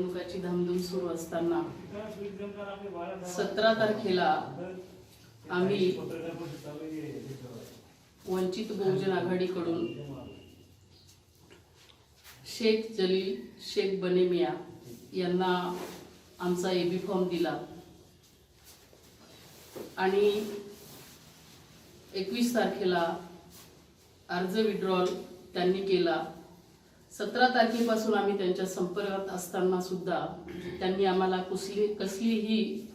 निवडणुकाची धामधूम सुरू असताना सतरा तारखेला आम्ही वंचित बहुजन आघाडीकडून शेख जलील शेख बनेमिया यांना आमचा एबी फॉर्म दिला. आणि एकवीस तारखेला अर्ज विड्रॉल त्यांनी केला. सतरा तारखेपासून आम्ही त्यांच्या संपर्कात असताना सुद्धा त्यांनी आम्हाला कुसली कसलीही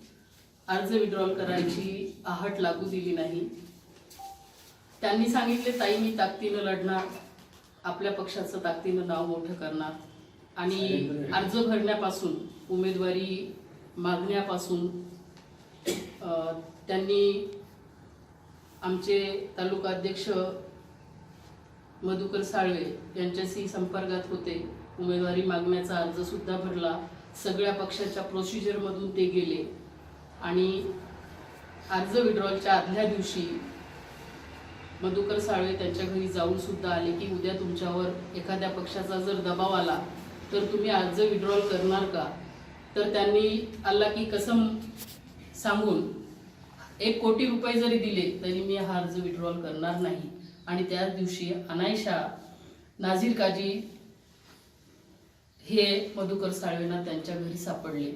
अर्ज विड्रॉल करायची आहट लागू दिली नाही. त्यांनी सांगितले ताई मी ताकदीनं लढणार. आपल्या पक्षाचं ताकदीनं नाव मोठं करणार. आणि अर्ज भरण्यापासून उमेदवारी मागण्यापासून त्यांनी आमचे तालुका अध्यक्ष मधुकर साळवे यांच्याशी संपर्कात होते. उमेदवारी मागण्याचा अर्जसुद्धा भरला. सगळ्या पक्षाच्या प्रोसिजरमधून ते गेले. आणि अर्ज विड्रॉलच्या आदल्या दिवशी मधुकर साळवे त्यांच्या घरी जाऊनसुद्धा आले की उद्या तुमच्यावर एखाद्या पक्षाचा जर दबाव आला तर तुम्ही अर्ज विड्रॉल करणार का? तर त्यांनी आला की कसम सांगून? एक कोटी रुपये जरी दिले तरी मी हा अर्ज विड्रॉल करणार नाही. आणि त्याच दिवशी अनायशा नाझीर काजी हे मधुकर साळवेंना त्यांच्या घरी सापडले.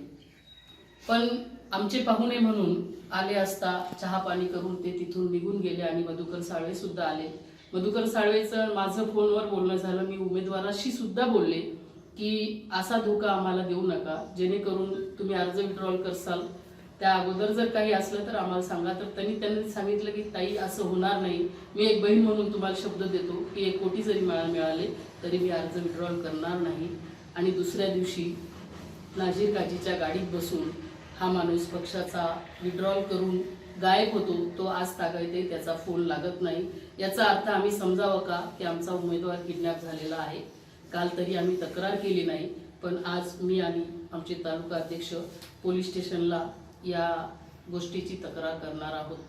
पण आमचे पाहुणे म्हणून आले असता चहा पाणी करून ते तिथून निघून गेले आणि मधुकर साळवे सुद्धा आले. मधुकर साळवेचं माझं फोनवर बोलणं झालं. मी उमेदवाराशी सुद्धा बोलले की असा धोका आम्हाला देऊ नका. जेणेकरून तुम्ही अर्ज विड्रॉल करसाल त्या अगोदर जर काही असलं तर आम्हाला सांगा. तर त्यांनी त्यांनी सांगितलं की ताई असं होणार नाही. मी एक बहीण म्हणून तुम्हाला शब्द देतो की एक कोटी जरी मला मिळाले तरी मी अर्ज विड्रॉल करणार नाही. आणि दुसऱ्या दिवशी नाझीर काजीच्या गाडीत बसून हा माणूस पक्षाचा विड्रॉल करून गायब होतो. तो आज तागायते त्याचा फोन लागत नाही. याचा अर्थ आम्ही समजावं का की आमचा उमेदवार किडनॅप झालेला आहे? काल तरी आम्ही तक्रार केली नाही पण आज मी आणि आमचे तालुका अध्यक्ष पोलीस स्टेशनला या गोष्टीची तक्रार करणार आहोत.